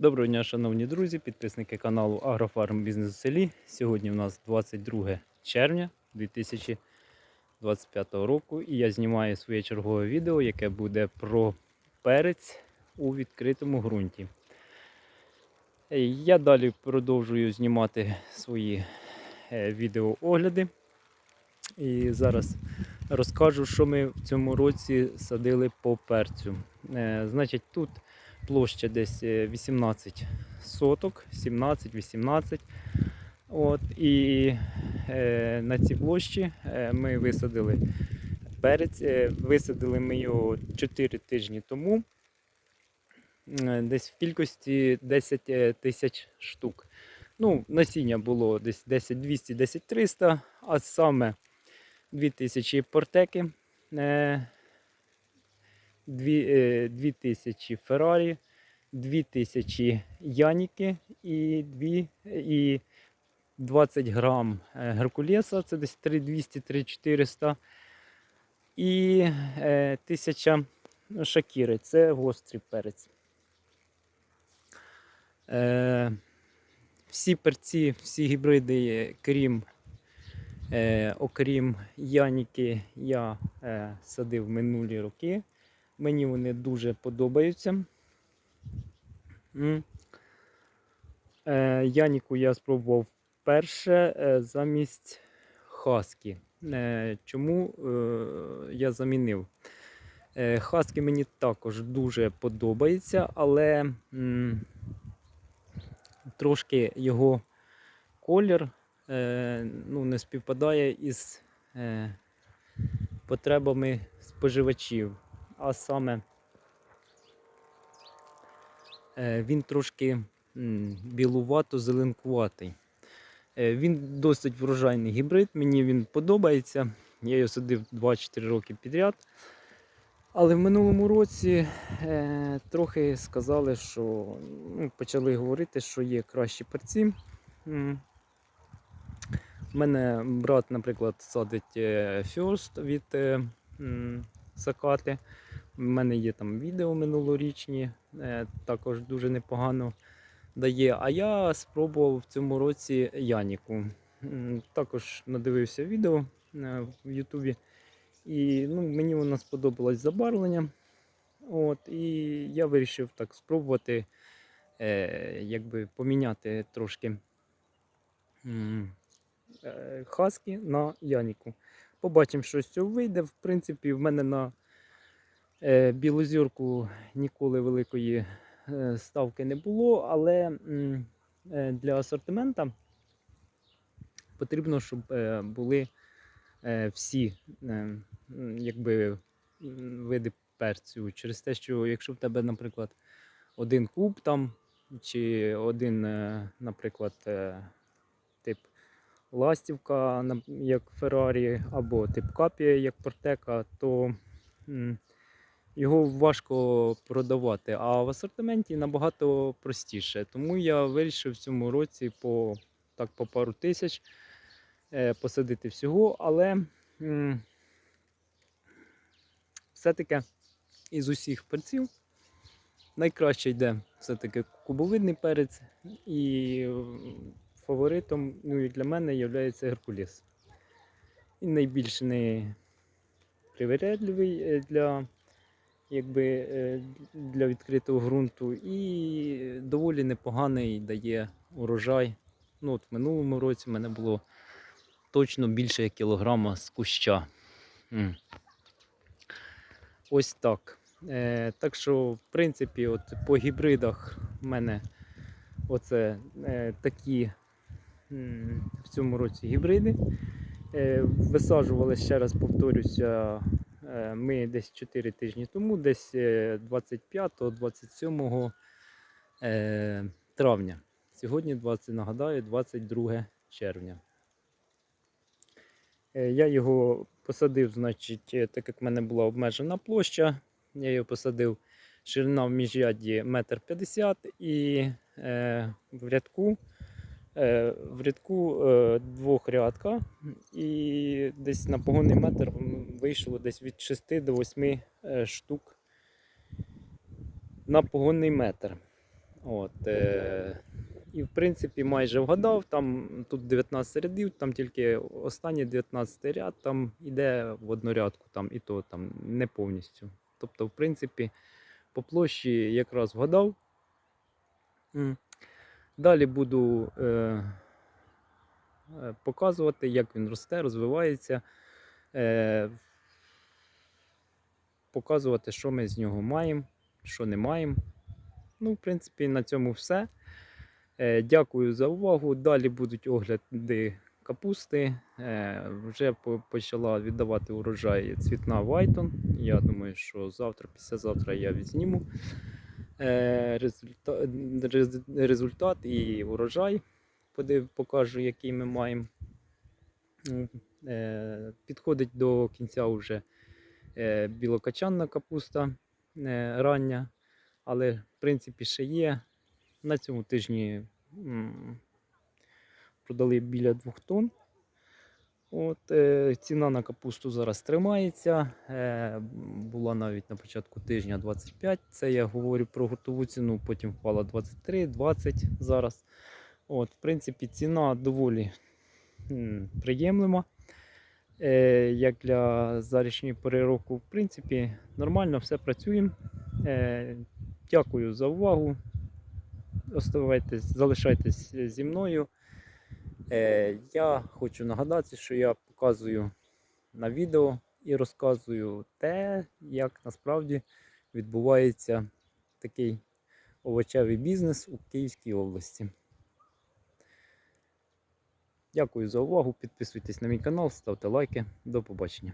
Доброго дня, шановні друзі, підписники каналу Агрофарм Бізнес у селі. Сьогодні у нас 22 червня 2025 року і я знімаю своє чергове відео, яке буде про перець у відкритому ґрунті. Е, Я далі продовжую знімати свої е, відеоогляди. І зараз розкажу, що ми в цьому році садили по перцю. Е, Значить, тут площа десь е, 18 соток, 17-18. От, і е, на цій площі е, ми висадили перець. Е, висадили ми його 4 тижні тому. Е, Десь в кількості 10 е, тисяч штук. Ну, насіння було десь 10 200, 10 300, а саме 2000 портеки, е, дві- е, 2000 Феррарі, 2000 Яніки і, дві, і 20 грам е, Геркулеса, це десь 3200-3400. І е, 1000 Шакіри, це гострий перець. Е, всі перці, всі гібриди, крім Е, окрім Яніки, я е, садив минулі роки. Мені вони дуже подобаються. Е, Яніку я спробував перше е, замість Хаскі. Е, чому я замінив? Хаскі мені також дуже подобається, але трошки його колір ну, не співпадає із потребами споживачів. А саме е, він трошки білувато-зеленкуватий. Е, він досить врожайний гібрид, мені він подобається. Я його садив 2-4 роки підряд. Але в минулому році е, трохи сказали, що ну, почали говорити, що є кращі перці. У мене брат, наприклад, садить е, First від е, Сакати. У мене є там відео минулорічні, е, також дуже непогано дає. А я спробував в цьому році Яніку. Також надивився відео е, в Ютубі. І ну, мені вона сподобалось забарвлення. От, і я вирішив так спробувати е, якби поміняти трошки. е, хаски на Яніку. Побачимо, що з цього вийде. В принципі, в мене на білозірку ніколи великої е, ставки не було, але е, для асортимента потрібно, щоб е, були е, всі е, якби, види перцю. Через те, що якщо в тебе, наприклад, один куб там, чи один, е, наприклад, е, тип ластівка, як Феррарі, або тип Капія, як Портека, то його важко продавати. А в асортименті набагато простіше. Тому я вирішив в цьому році по, так, по пару тисяч е, посадити всього, але все-таки із усіх перців найкраще йде все-таки кубовидний перець і фаворитом ну, і для мене є Геркулес. Він найбільш не привередливий е, для, якби, е, для відкритого ґрунту і доволі непоганий дає урожай. Ну, от в минулому році в мене було точно більше кілограма з куща. Ось так. Е, так що, в принципі, от по гібридах в мене оце е, такі в цьому році гібриди. Висаджували, ще раз повторюся, ми десь 4 тижні тому, десь 25-27 е, травня. Сьогодні 20, нагадаю, 22 червня. Е, Я його посадив, значить, е, так як в мене була обмежена площа, я його посадив ширина в міжрядді 1,50 м і е, в рядку е, в рядку е, двох рядка, і десь на погонний метр вийшло десь від 6 до 8 е, штук на погонний метр. От, е, і в принципі майже вгадав. Там тут 19 рядів, там тільки останній 19 ряд там іде в однорядку, там і то там не повністю. Тобто, в принципі, по площі якраз вгадав. Далі буду е, е, показувати, як він росте, розвивається. Е, показувати, що ми з нього маємо, що не маємо. Ну, в принципі, на цьому все. Е, Дякую за увагу. Далі будуть огляди капусти. Е, Вже почала віддавати урожай цвітна Вайтон. Я думаю, що завтра, післязавтра я відзніму результат і урожай. Покажу, який ми маємо. Е, Підходить до кінця вже е, білокачанна капуста е, рання, але в принципі ще є. На цьому тижні продали біля 2 тонн. От, е, ціна на капусту зараз тримається. Е, була навіть на початку тижня 25. Це я говорю про гуртову ціну, потім впала 23, 20 зараз. От, в принципі, ціна доволі м, приємлива. Е, як для зарічної пори року, в принципі, нормально все працюємо. Е, дякую за увагу. Оставайтесь, залишайтесь зі мною. Е, я хочу нагадати, що я показую на відео і розказую те, як насправді відбувається такий овочевий бізнес у Київській області. Дякую за увагу. Підписуйтесь на мій канал, ставте лайки. До побачення.